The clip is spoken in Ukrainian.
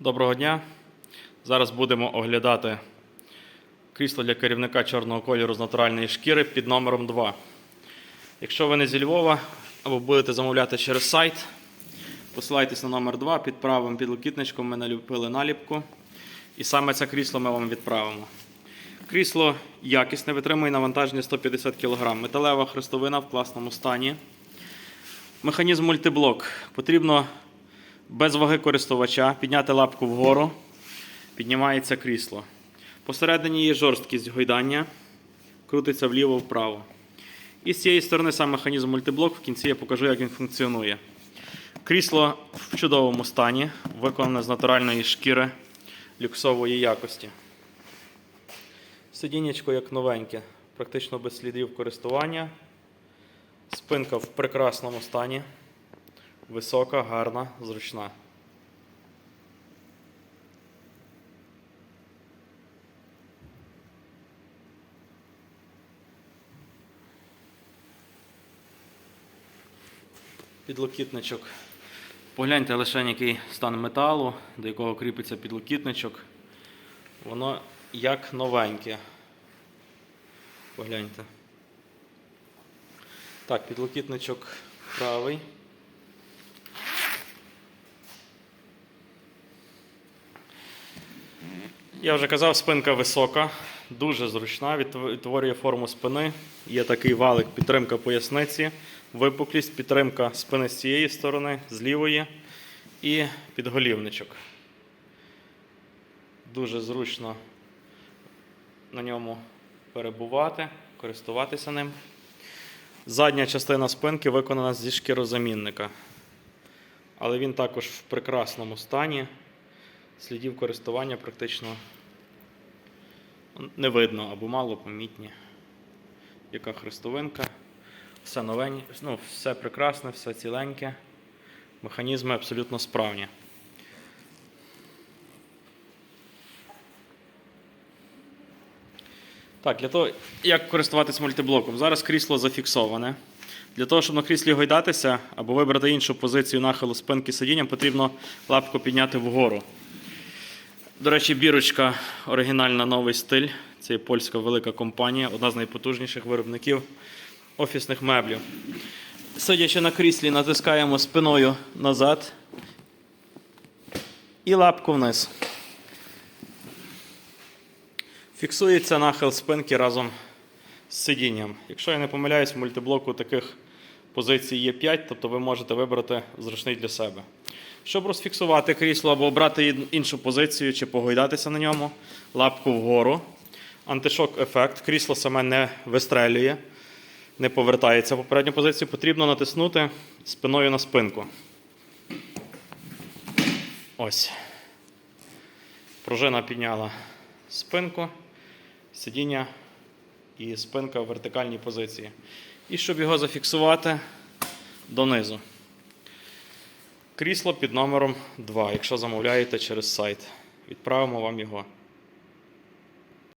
Доброго дня. Зараз будемо оглядати крісло для керівника чорного кольору з натуральної шкіри під номером 2. Якщо ви не зі Львова або будете замовляти через сайт, посилайтесь на номер 2 під правим підлокітничком ми наліпили наліпку. І саме це крісло ми вам відправимо. Крісло якісне, витримує навантаження 150 кг. Металева хрестовина в класному стані. Механізм мультиблок. Потрібно без ваги користувача підняти лапку вгору, піднімається крісло. Посередині є жорсткість гойдання, крутиться вліво-вправо. І з цієї сторони сам механізм мультиблок. В кінці я покажу, як він функціонує. Крісло в чудовому стані, виконане з натуральної шкіри люксової якості. Сидіннячко як новеньке, практично без слідів користування. Спинка в прекрасному стані. Висока, гарна, зручна. Підлокітничок. Погляньте лише який стан металу, до якого кріпиться підлокітничок. Воно як новеньке. Погляньте. Так, підлокітничок правий. Я вже казав, спинка висока, дуже зручна, відтворює форму спини. Є такий валик, підтримка поясниці, випуклість, підтримка спини з цієї сторони, з лівої і підголівничок. Дуже зручно на ньому перебувати, користуватися ним. Задня частина спинки виконана зі шкірозамінника. Але він також в прекрасному стані. Слідів користування практично не видно або мало помітні. Яка хрестовинка. Все новень, ну, все прекрасне, все ціленьке. Механізми абсолютно справні. Так, для того, як користуватись мультиблоком. Зараз крісло зафіксоване. Для того, щоб на кріслі гойдатися або вибрати іншу позицію нахилу спинки сидіння, потрібно лапку підняти вгору. До речі, бірочка оригінальна новий стиль. Це польська велика компанія, одна з найпотужніших виробників офісних меблів. Сидячи на кріслі, натискаємо спиною назад і лапку вниз. Фіксується нахил спинки разом з сидінням. Якщо я не помиляюсь, в мультиблоку таких позицій є 5, тобто ви можете вибрати зручний для себе. Щоб розфіксувати крісло або обрати іншу позицію чи погойдатися на ньому, лапку вгору. Антишок ефект. Крісло саме не вистрелює, не повертається в попередню позицію. Потрібно натиснути спиною на спинку. Ось. Пружина підняла спинку, сидіння і спинка в вертикальній позиції. І щоб його зафіксувати донизу. Крісло під номером 2, якщо замовляєте через сайт. Відправимо вам його.